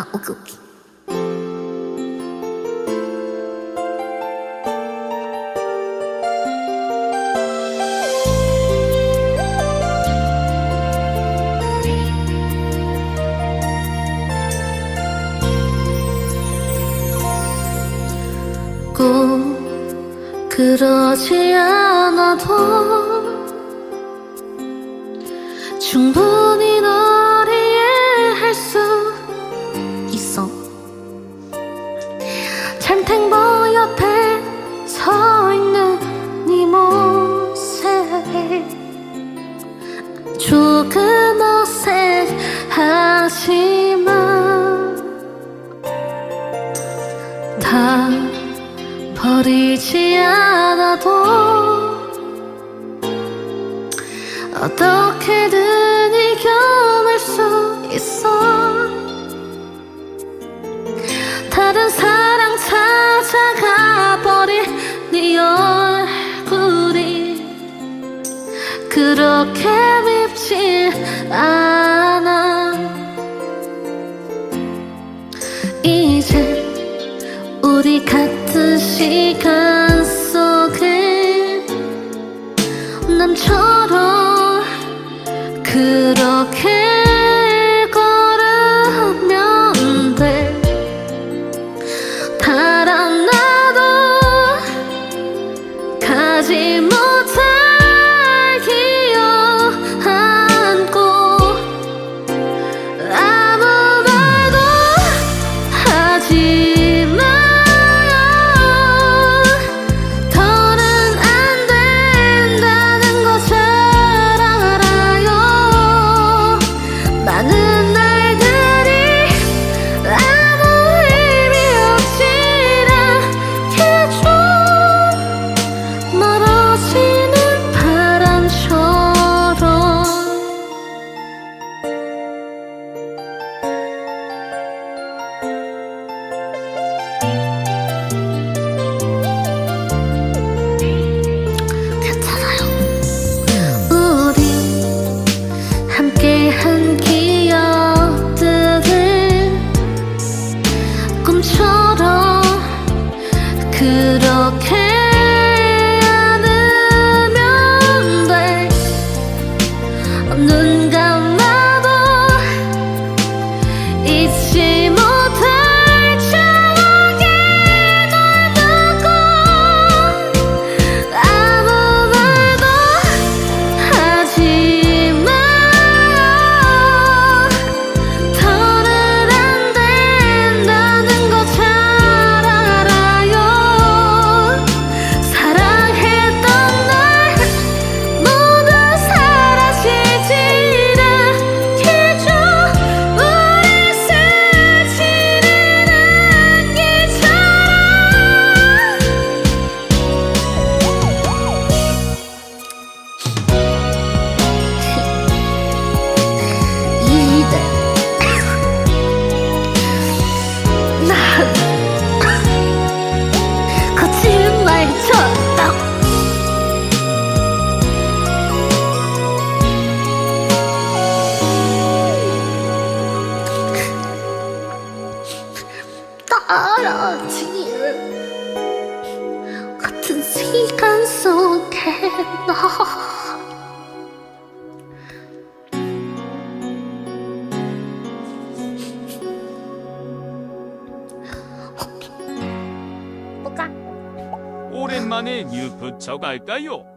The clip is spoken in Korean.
아, 오케이, 오케이. 꼭 그러지 않아도 충분히 다 버리지 않아도 어떻게든 이겨낼 수 있어. 다른 사랑 찾아가 버린 네 얼굴이 그렇게 같은 시간 속에 남처럼 그렇게 알았지 같은 시간 속에 나 오랜만에 뉴 부처 갈까요?